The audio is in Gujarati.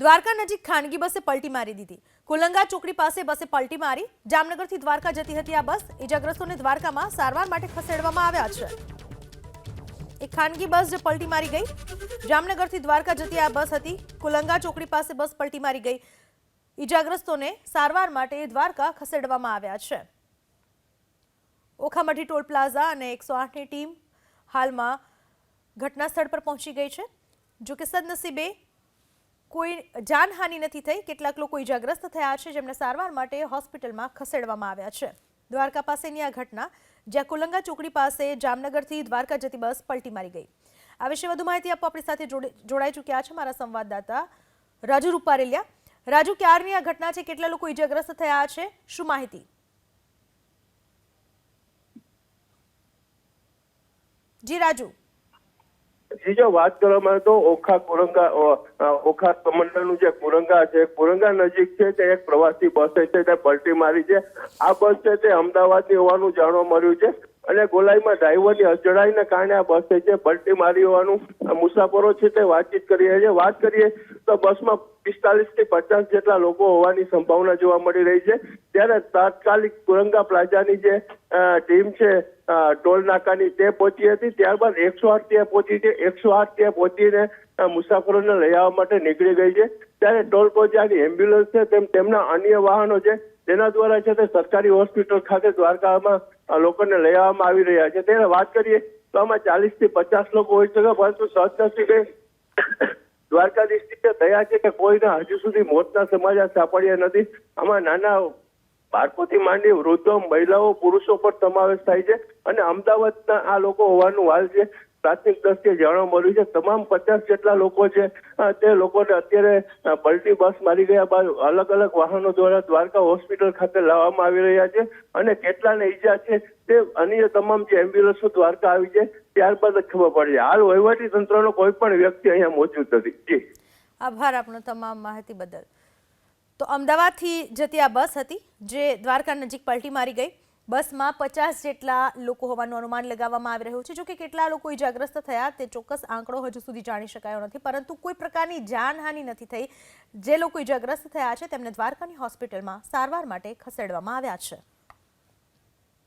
દ્વારકા નજીક ખાનગી બસે પલટી મારી દીધી. કુલંગા ચોકડી પાસે બસે પલટી મારી. જામનગરથી દ્વારકા જતી હતી આ બસ. ઇજાગ્રસ્તોને દ્વારકામાં સારવાર માટે ખસેડવામાં આવ્યા છે. એક ખાનગી બસ જે પલટી મારી ગઈ. જામનગરથી દ્વારકા જતી આ બસ હતી. કુલંગા ચોકડી પાસે બસ પલટી મારી ગઈ. ઇજાગ્રસ્તોને સારવાર માટે દ્વારકા ખસેડવામાં આવ્યા છે. ઓખામઢી ટોલ પ્લાઝા અને એકસો આઠની ટીમ હાલમાં ઘટના સ્થળ પર પહોંચી ગઈ છે. જો કે સદનસીબે કોઈ જાનહાનિ નથી થઈ. કેટલાક લોકો ઇજાગ્રસ્ત થયા છે, જેમને સારવાર માટે હોસ્પિટલમાં ખસેડવામાં આવ્યા છે. દ્વારકા પાસેની આ ઘટના, જ્યાં કુલંગા ચોકડી પાસે જામનગરથી દ્વારકા જતી બસ પલટી મારી ગઈ. આ વિશે વધુ માહિતી આપવા આપણી સાથે જોડે- જોડાઈ ચૂક્યા છે મારા સંવાદદાતા રાજુ રૂપારેલિયા. રાજુ, ક્યારની આ ઘટના છે? કેટલા લોકો ઇજાગ્રસ્ત થયા છે? શું માહિતી? જી, રાજુ. જી જો વાત કરવામાં તો ઓખા કુરંગા ઓખા કમંડળનું જે કુરંગા છે, કુરંગા નજીક છે તે એક પ્રવાસી બસ છે, તે પલટી મારી છે. આ બસ છે તે અમદાવાદની હોવાનું જાણવા મળ્યું છે. અને ગોલાઈમાં ડ્રાઈવરની અચડાઈને કારણે આ બસ છે પલટી મારી હોવાનું મુસાફરો છે તે વાતચીત કરી રહ્યા છે. વાત કરીએ તો બસમાં પિસ્તાલીસથી પચાસ જેટલા લોકો હોવાની સંભાવના જોવા મળી રહી છે. ત્યારે તાત્કાલિક કુરંગા પ્લાઝાની જે ટીમ છે ટોલ નાકાની તે પહોંચી હતી. ત્યારબાદ એકસો આઠ ત્યાં પહોંચી છે. એકસો આઠ ત્યાં પહોંચીને મુસાફરોને લઈ આવવા માટે નીકળી ગઈ છે. ત્યારે ટોલ પ્લાઝાની એમ્બ્યુલન્સ છે તેમ તેમના અન્ય વાહનો છે તેના દ્વારા છે તે સરકારી હોસ્પિટલ ખાતે દ્વારકામાં લોકોને લઈ આવવામાં આવી રહ્યા છે. તેને વાત કરીએ તો આમાં ચાલીસથી પચાસ લોકો હોઈ શકે પરંતુ સદનસીબે દ્વારકાધીશ થયા છે કે કોઈને હજુ સુધી મોતના સમાચાર સાંપડ્યા નથી. આમાં નાના બાળકોથી માંડી વૃદ્ધો, મહિલાઓ, પુરુષો પર સમાવેશ થાય છે અને અમદાવાદના આ લોકો હોવાનું હાલ છે. પ્રાથમિક દ્રષ્ટિએ જાણવા મળ્યું છે, તમામ પચાસ જેટલા લોકો છે તે લોકોને અત્યારે પલટી બસ મારી ગયા બાદ અલગ અલગ વાહનો દ્વારા દ્વારકા હોસ્પિટલ ખાતે લાવવામાં આવી રહ્યા છે અને કેટલાને ઈજા છે તે અન્ય તમામ જે એમ્બ્યુલન્સો દ્વારકા આવી છે, ત્યારબાદ ખબર પડી હાલ વહીવટી તંત્રનો કોઈ પણ વ્યક્તિ અહીંયા મોજૂદ નથી. જી. આભાર આપનો તમામ માહિતી બદલ. તો અમદાવાદથી જતી આ બસ હતી, જે દ્વારકા નજીક પલટી મારી ગઈ બસમાં પચાસ જેટલા લોકો હોવાનું અનુમાન લગાવવામાં આવી રહ્યું છે. જો કે કેટલા લોકો ઇજાગ્રસ્ત થયા તે ચોક્કસ આંકડો હજુ સુધી જાણી શકાયો નથી. પરંતુ કોઈ પ્રકારની જાનહાનિ નથી થઈ. જે લોકો ઇજાગ્રસ્ત થયા છે તેમને દ્વારકાની હોસ્પિટલમાં સારવાર માટે ખસેડવામાં આવ્યા છે.